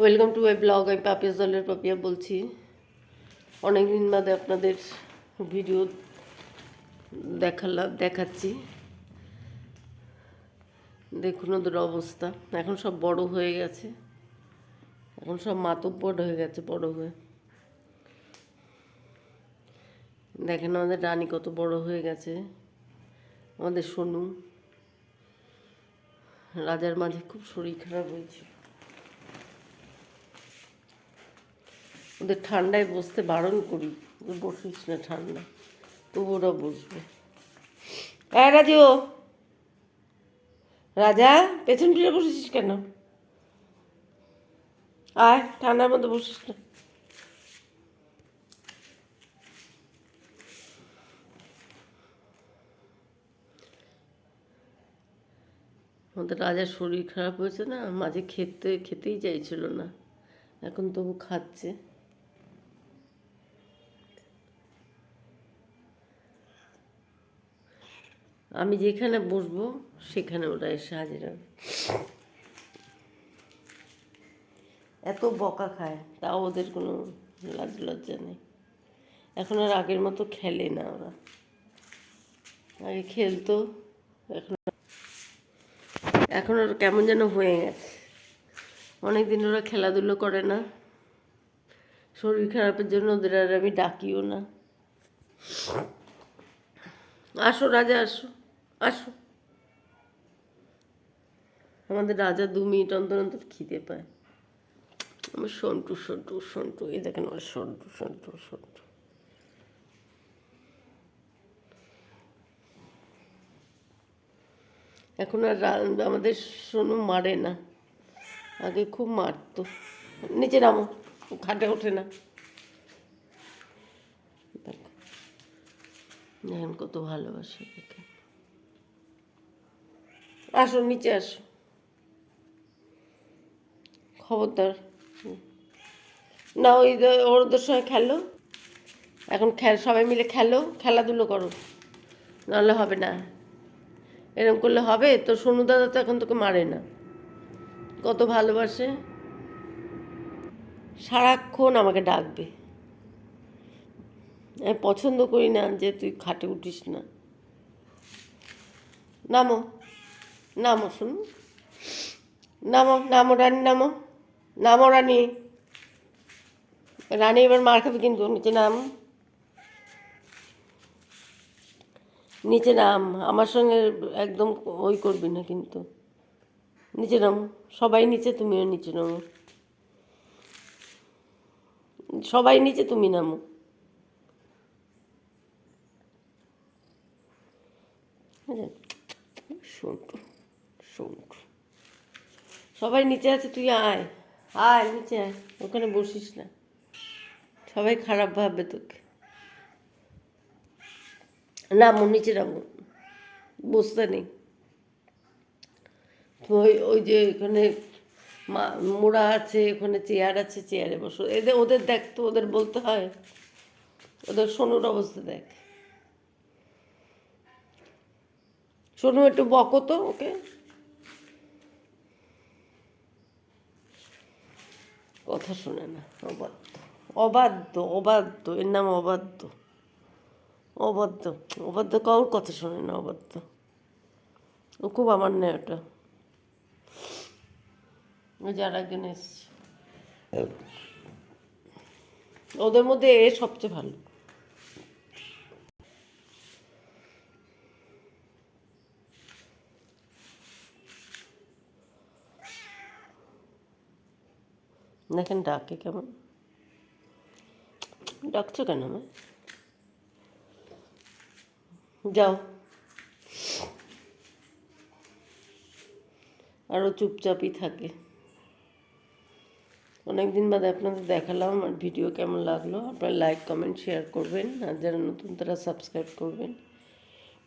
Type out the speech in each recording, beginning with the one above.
Welcome to my blog, আমি পাপিয়া জলের পাপিয়া বলছি অনেক দিন বাদে আপনাদের ভিডিও দেখালাম, দেখাচ্ছি। দেখুন ওদের অবস্থা, এখন সব বড় হয়ে গেছে। এখন সব মাতব্বর হয়ে গেছে, বড় হয়ে। দেখেন আমাদের রানী কত বড় হয়ে গেছে। আমাদের সোনু, রাজার মাঝে খুব শরীর খারাপ হয়েছে ওদের ঠান্ডায় বসতে বারণ করি বসিস না ঠান্ডা তবু ওরা বসবে। হ্যাঁ রাজু, রাজা, পেছন ফিরে বসেছিস কেন? আয়, ঠান্ডার মধ্যে বসিস না। আমাদের রাজার শরীর খারাপ হয়েছে না, মাঝে খেতে, খেতেই চাইছিল না, এখন তবু খাচ্ছে। আমি যেখানে বসবো, সেখানে ওরা এসে হাজির হবে। এত বকা খায়, তাও ওদের কোনো লাজ লজ্জা নেই। এখন আর আগের মতো খেলে না ওরা। আগে খেলতো, এখন এখন ওরা কেমন যেন হয়ে গেছে। অনেক দিন ওরা খেলাধুলো করে না। শরীর খারাপের জন্য ওদের আর আমি ডাকিও না। আসো রাজা, আসো। আসো। আমাদের রাজা দু মিনিট অন্তর অন্তর খিদে পায়। আমার সন্টু সন্টু সন্টু, এই দেখেন আমার সন্টু সন্টু সন্টু। এখন আর আমাদের সোনু মারে না। আগে খুব মারতো। নিচে নামো খাটে ওঠে না। দেখো। কত ভালোবাসে দেখেন আসো, নিচে আসো। খবরদার। না, ওই ওদের সঙ্গে খেলো। এখন খেল, সবাই মিলে খেলো, খেলাধুলো করো। নাহলে হবে না। এরকম করলে হবে? তো সোনু দাদা তো এখন তোকে মারে না। কত ভালোবাসে। সারাক্ষণ আমাকে ডাকবে। আমি পছন্দ করি না যে তুই খাটে উঠিস না। নামো। নামো শুনুন নামো নামো রানী নামো নামো রানী রানী এবার মার খাবে কিন্তু, নিচে নাম। নিচে নাম। আমার সঙ্গে একদম ওই করবি না কিন্তু। নিচে নাম। সবাই নিচে, তুমিও নিচে নামো। সবাই নিচে, তুমি নামো সন্টু সন্টু সবাই নিচে আছে, তুই আয়। আয়, নিচে আয়। ওখানে বসিস না। সবাই খারাপ ভাববে তোকে। নামো, নিচে নামো। বসতে নেই। ওই ওই যে এখানে মা- মোড়া আছে, ওখানে চেয়ার আছে, চেয়ারে বসো। এদের, ওদের দেখ তো, ওদের বলতে হয়। ওদের সোনুর অবস্থা দেখ। সোনু, একটু বকো তো ওকে। কথা শুনে না অবাধ্য অবাধ্য অবাধ্য এর নাম অবাধ্য অবাধ্য অবাধ্য কাউর কথা শোনে না অবাধ্য। ও খুব আমার নেয় ওটা যার একজন এসছে। ওদের মধ্যে এ সবচেয়ে ভালো। দেখেন ডাকে কেমন? ডাকছো কেন আমায় যাও। আরও চুপচাপই থাকে। অনেক দিন বাদে আপনাদের দেখালাম আমার ভিডিও কেমন লাগল। আপনারা লাইক, কমেন্ট, শেয়ার করবেন। আর যারা নতুন, তারা সাবস্ক্রাইব করবেন।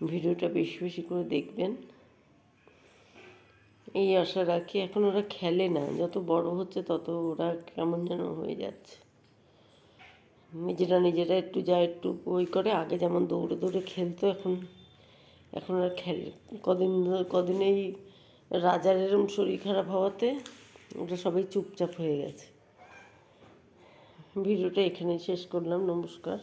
ভিডিওটা বেশি বেশি করে দেখবেন। এই আশা রাখি এখন ওরা খেলে না। যত বড় হচ্ছে তত ওরা কেমন যেন হয়ে যাচ্ছে। নিজেরা নিজেরা একটু যা একটু ওই করে, আগে যেমন দৌড়ে দৌড়ে খেলতো, এখন এখন আর খেলে কদিন কদিন এই রাজার এরম শরীর খারাপ হওয়াতে ওটা সবাই চুপচাপ হয়ে গেছে। ভিডিওটা এখানেই শেষ করলাম। নমস্কার।